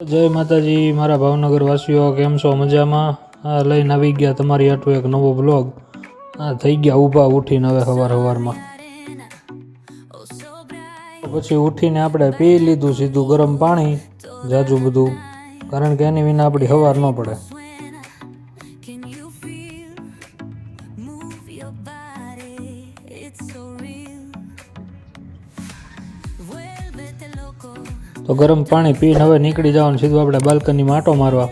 જય માતાજી, મારા ભાવનગર વાસીઓ કેમ છો? મજામાં? લઈને આવી ગયા તમારી હાટુ એક નવો બ્લોગ થઈ ગયા ઊભા ઉઠીને હવે સવાર સવારમાં પછી ઉઠીને આપણે પી લીધું સીધું ગરમ પાણી, જાજુ બધું. કારણ કે એની વિના આપણી સવાર ન પડે. તો ગરમ પાણી પીને હવે નીકળી જવાનું, સીધું આપણે બાલ્કનીમાં માટો મારવા.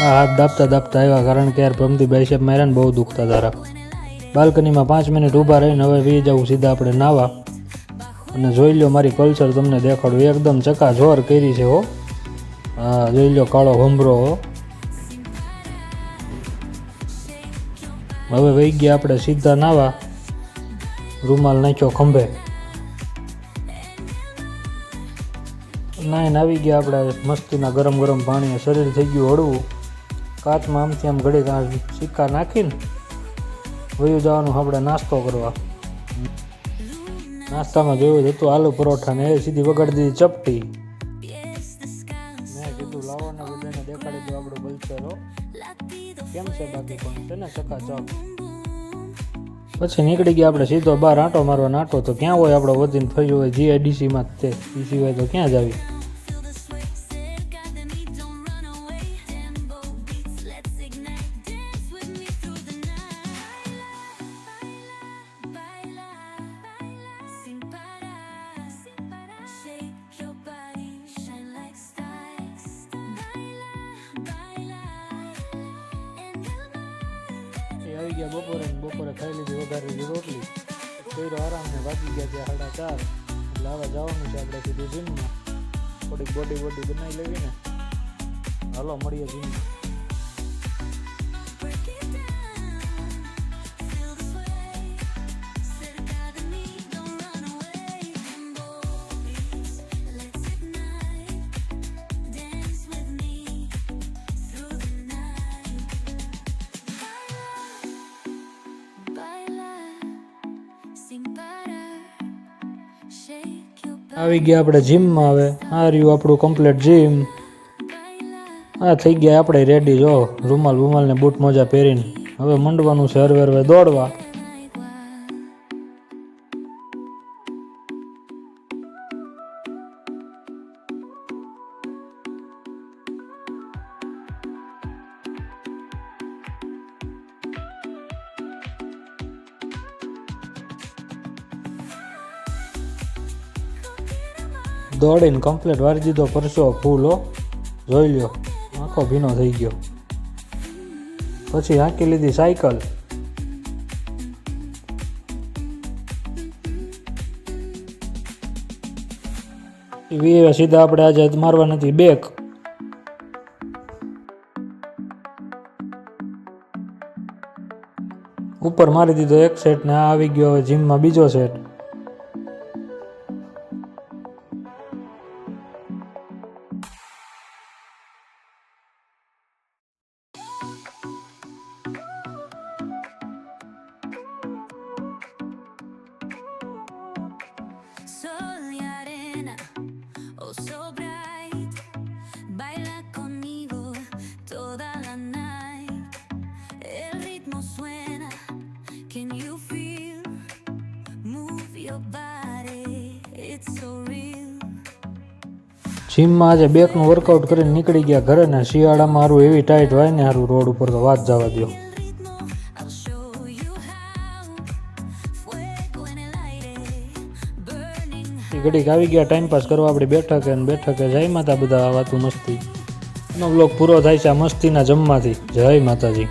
આ હાથ દાબતા દાબતા આવ્યા, કારણ કે યાર ભમતી બાઈસેપ માર્યા ને બહુ દુખતા તારા. બાલ્કનીમાં પાંચ મિનિટ ઊભા રહીને હવે વી જવું સીધા આપણે નાવા. અને જોઈ લો મારી કલ્ચર તમને દેખાડું, એકદમ ચકાજોર કરી છે હો. હા, જોઈ લો કાળો ભમરો હો. હવે વહી ગયા આપણે સીધા નાવા. રૂમાલ નાખ્યો ખંભે. નાઈને આવી ગયા આપણે મસ્તીના ગરમ ગરમ પાણીએ શરીર થઈ ગયું હળવું. કાચમાં આમથી આમ ઘડીક આ સિક્કા નાખીને વયું જવાનું આપણે નાસ્તો કરવા. નાસ્તામાં જોયું હતું આલુ પરોઠા ને એ સીધી વગાડી દીધી ચપટી. મેં કીધું લાવો બધાને દેખાડી દો આપણું બલચરો કેમ છે ને? ચકાચક પછી નીકળી ગયા આપણે સીધો બહાર આંટો મારવા આંટો તો ક્યાં હોય આપણો વધીને ફર્યો હોય? જીઆઈડીસીમાં જ તે. એ સિવાય તો ક્યાં જ આવી? આવી ગયા બપોરે બપોરે ખાઈ લીધી વઘારેલી રોટલી. કર્યો આરામ ને વાગી ગયા ત્યાં સાડા ચાર. એટલે હવે જવાનું છે આપણે સીધું જીમમાં થોડીક બોડી બોડી બનાવી લેવી ને. હાલો, મળીએ જીમમાં આવી ગયા આપણે જીમમાં હવે. આ રહ્યું આપણું કમ્પ્લીટ જીમ આ થઈ ગયા આપણે રેડી જો. રૂમાલ રૂમાલ ને બૂટ મોજા પહેરીને. હવે મંડવાનું છે હરવે હરવે દોડવા. દોડીને કમ્પ્લેટ વારી દીધો, પરસો ફૂલો, જોઈ લ્યો, આખો ભીનો થઈ ગયો. પછી હાંકી લીધી સાયકલ. વી સીધા આપણે આજે મારવા નથી, બેક. ઉપર મારી દીધો એક સેટ ને આ આવી ગયો હવે જીમમાં બીજો સેટ જીમમાં આજે બેકનું વર્કઆઉટ કરીને નીકળી ગયા ઘરે ને શિયાળામાં હારું એવી ટાઈટ હોય ને સારું રોડ ઉપર તો વાત જવા દો ઘડીક આવી ગયા ટાઈમ પાસ કરવા આપણે બેઠકે અને બેઠકે જય માતા બધા વાતું મસ્તી. એનો બ્લોગ પૂરો થાય છે આ મસ્તીના જમવાથી. જય માતાજી.